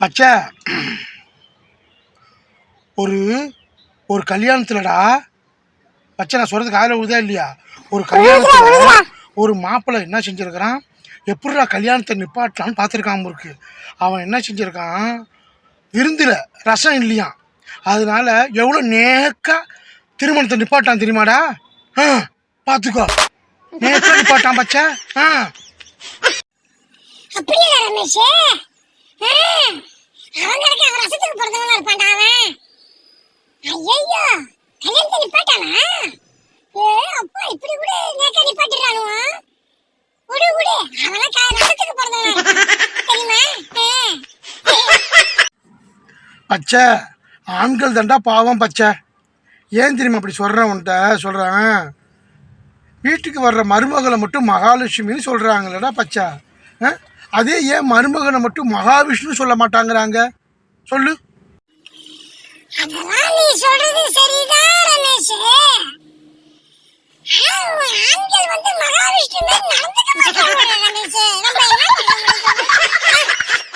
பச்சை ஒரு ஒரு கல்யாணத்துலடா பச்சை நான் சொல்றது காதில் விழுதா இல்லையா? ஒரு கல்யாணத்துல ஒரு மாப்பிள்ளை என்ன செஞ்சிருக்கிறான்? எப்படிடா கல்யாணத்தை நிப்பாட்டலான்னு பார்த்துருக்கான் இருக்கு. அவன் என்ன செஞ்சிருக்கான்? விருந்தில் ரசம் இல்லையாம். அதனால எவ்வளோ நேக்கா திருமணத்தை நிப்பாட்டான் தெரியுமாடா? ஆ பார்த்துக்கோ. நேக்கா நிப்பாட்டான் பச்சை ஆ. அப்படியா ரமேஷ்? ஆ, அவங்களுக்கு அவன் ரசத்துக்கு பிறந்தவனா இருப்பான்டா அவன் ஐயோ கல்யாணத்தை நிப்பாட்டானா? ஏ அப்பா இப்படி கூட நேக்க நிப்பாட்டிடுறானுவா? விடு விடு. அவெல்லாம் க- ரசத்துக்கு பிறந்தவனா தெரியுமா? ஆ. பச்சை ஆண்கள் தண்டா பாவம் பச்சை. ஏன் தெரியுமா அப்படி சொல்கிறேன் உன்ட்ட சொல்கிறேன் வீட்டுக்கு வர்ற மருமகளை மட்டும் மகாலட்சுமின்னு சொல்கிறாங்களடா பச்சா. அதே ஏன் மருமகனை மட்டும் மகாவிஷ்ணு சொல்ல மாட்டாங்கிறாங்க? சொல்லு. அதெல்லாம் நீ சொல்றது சரிதான் ரமேஷ். ஆண்கள் வந்து மகாவிஷ்ணு நடந்துக்க மாட்டாங்க.